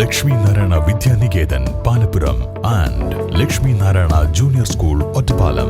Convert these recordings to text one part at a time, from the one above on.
Lakshmi Narayana Vidyaniketan Palappuram and Lakshmi Narayana junior school Ottapalam.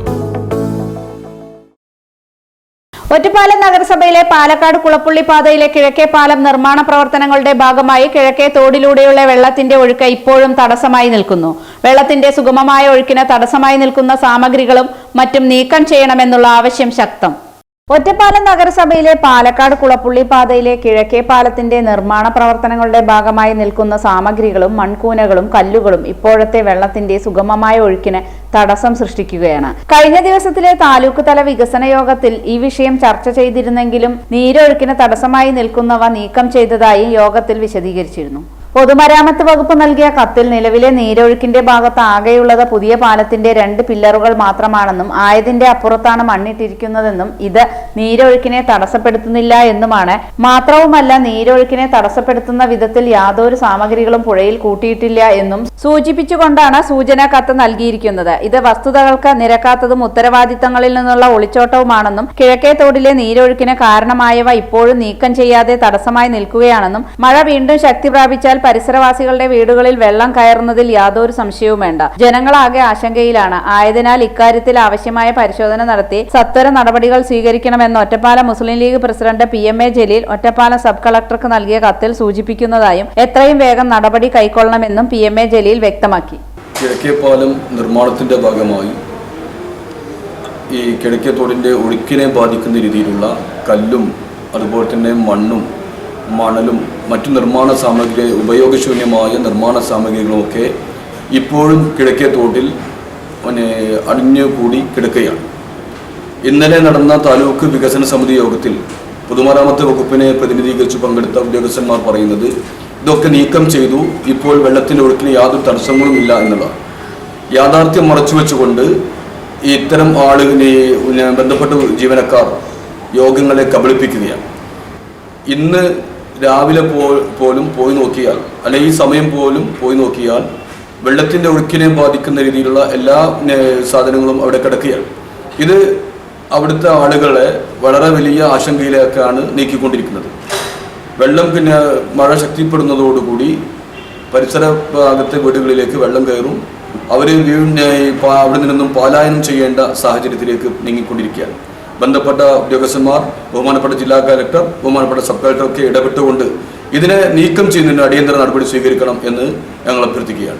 Ottapalam നഗരസഭയിലെ പാലക്കാട് കുളപ്പുള്ളി പാതയിലെ കിഴക്കേ പാലം നിർമ്മാണ പ്രവർത്തനങ്ങളുടെ ഭാഗമായി കിഴക്കേ തോടിലൂടെയുള്ള വെള്ളത്തിന്റെ ഒഴുക്ക് ഇപ്പോഴും തടസ്സമായി നിൽക്കുന്നു. വെള്ളത്തിന്റെ സുഗമമായ ഒഴുക്കിന് തടസ്സമായി നിൽക്കുന്ന സാമഗ്രികളും മറ്റും നീക്കം ചെയ്യണമെന്നുള്ള ആവശ്യം ശക്തം. ഒറ്റപ്പാലം നഗരസഭയിലെ പാലക്കാട് കുളപ്പുള്ളി പാതയിലെ കിഴക്കേ പാലത്തിന്റെ നിർമ്മാണ പ്രവർത്തനങ്ങളുടെ ഭാഗമായി നിൽക്കുന്ന സാമഗ്രികളും മൺകൂനകളും കല്ലുകളും ഇപ്പോഴത്തെ വെള്ളത്തിന്റെ സുഗമമായ ഒഴുക്കിന് തടസ്സം സൃഷ്ടിക്കുകയാണ്. കഴിഞ്ഞ ദിവസത്തിലെ താലൂക്ക് തല വികസന യോഗത്തിൽ ഈ വിഷയം ചർച്ച ചെയ്തിരുന്നെങ്കിലും നീരൊഴുക്കിന് തടസ്സമായി നിൽക്കുന്നവ നീക്കം ചെയ്തതായി യോഗത്തിൽ വിശദീകരിച്ചിരുന്നു. പൊതുമരാമത്ത് വകുപ്പ് നൽകിയ കത്തിൽ നിലവിലെ നീരൊഴുക്കിന്റെ ഭാഗത്ത് ആകെയുള്ളത് പുതിയ പാലത്തിന്റെ രണ്ട് പില്ലറുകൾ മാത്രമാണെന്നും ആയതിന്റെ അപ്പുറത്താണ് മണ്ണിട്ടിരിക്കുന്നതെന്നും ഇത് നീരൊഴുക്കിനെ തടസ്സപ്പെടുത്തുന്നില്ല എന്നുമാണ്. മാത്രവുമല്ല നീരൊഴുക്കിനെ തടസ്സപ്പെടുത്തുന്ന വിധത്തിൽ യാതൊരു സാമഗ്രികളും പുഴയിൽ കൂട്ടിയിട്ടില്ല എന്നും സൂചിപ്പിച്ചുകൊണ്ടാണ് സൂചനാ കത്ത് നൽകിയിരിക്കുന്നത്. ഇത് വസ്തുതകൾക്ക് നിരക്കാത്തതും ഉത്തരവാദിത്തങ്ങളിൽ നിന്നുള്ള ഒളിച്ചോട്ടവുമാണെന്നും കിഴക്കേ തോടിലെ നീരൊഴുക്കിന് കാരണമായവ ഇപ്പോഴും നീക്കം ചെയ്യാതെ തടസ്സമായി നിൽക്കുകയാണെന്നും മഴ വീണ്ടും ശക്തി പ്രാപിച്ചാൽ പരിസരവാസികളുടെ വീടുകളിൽ വെള്ളം കയറുന്നതിൽ യാതൊരു സംശയവും വേണ്ട. ജനങ്ങളാകെ ആശങ്കയിലാണ്. ആയതിനാൽ ഇക്കാര്യത്തിൽ ആവശ്യമായ പരിശോധന നടത്തി സത്വര നടപടികൾ സ്വീകരിക്കണമെന്ന് Ottapalam Muslim League president P M A Jaleel Ottapalam sub കളക്ടർക്ക് നൽകിയ കത്തിൽ സൂചിപ്പിക്കുന്നതായും എത്രയും വേഗം നടപടി കൈക്കൊള്ളണമെന്നും പി എം എ ജലീൽ വ്യക്തമാക്കി. കിഴക്കേപ്പാലം നിർമ്മാണത്തിന്റെ ഭാഗമായി ഈ കിഴക്കേത്തോടിന്റെ ഒഴുക്കിനെ ബാധിക്കുന്ന രീതിയിലുള്ള കല്ലും അതുപോലെ തന്നെ മണ്ണും മണലും മറ്റു നിർമ്മാണ സാമഗ്രി ഉപയോഗശൂന്യമായ നിർമ്മാണ സാമഗ്രികളുമൊക്കെ ഇപ്പോഴും കിഴക്കേ തോട്ടിൽ പിന്നെ അടിഞ്ഞു കൂടി കിടക്കുകയാണ്. ഇന്നലെ നടന്ന താലൂക്ക് വികസന സമിതി യോഗത്തിൽ പൊതുമരാമത്ത് വകുപ്പിനെ പ്രതിനിധീകരിച്ച് പങ്കെടുത്ത ഉദ്യോഗസ്ഥന്മാർ പറയുന്നത് ഇതൊക്കെ നീക്കം ചെയ്തു ഇപ്പോൾ വെള്ളത്തിന്റെ ഒഴുക്കിന് യാതൊരു തടസ്സങ്ങളും ഇല്ല എന്നുള്ളതാണ് യാഥാർത്ഥ്യം മറച്ചുവെച്ചുകൊണ്ട് വെച്ചുകൊണ്ട് ഇത്തരം ആളുകളെ ബന്ധപ്പെട്ട ജീവനക്കാർ യോഗങ്ങളെ കബളിപ്പിക്കുകയാണ്. ഇന്ന് രാവിലെ പോ പോലും പോയി നോക്കിയാൽ അല്ലെങ്കിൽ ഈ സമയം പോലും പോയി നോക്കിയാൽ വെള്ളത്തിന്റെ ഒഴുക്കിനെ ബാധിക്കുന്ന രീതിയിലുള്ള എല്ലാ സാധനങ്ങളും അവിടെ കിടക്കുകയാണ്. ഇത് അവിടുത്തെ ആളുകളെ വളരെ വലിയ ആശങ്കയിലേക്കാണ് നീക്കിക്കൊണ്ടിരിക്കുന്നത്. വെള്ളം പിന്നെ മഴ ശക്തിപ്പെടുന്നതോടുകൂടി പരിസര ഭാഗത്തെ വീടുകളിലേക്ക് വെള്ളം കയറും. അവർ വീടിനെ അവിടെ നിന്നും പലായനം ചെയ്യേണ്ട സാഹചര്യത്തിലേക്ക് നീങ്ങിക്കൊണ്ടിരിക്കുകയാണ്. ബന്ധപ്പെട്ട ഉദ്യോഗസ്ഥന്മാർ ബഹുമാനപ്പെട്ട ജില്ലാ കലക്ടർ ബഹുമാനപ്പെട്ട സബ് കളക്ടർ ഒക്കെ ഇടപെട്ടുകൊണ്ട് ഇതിനെ നീക്കം ചെയ്യുന്നതിന് അടിയന്തര നടപടി സ്വീകരിക്കണം എന്ന് ഞങ്ങൾ അഭ്യർത്ഥിക്കുകയാണ്.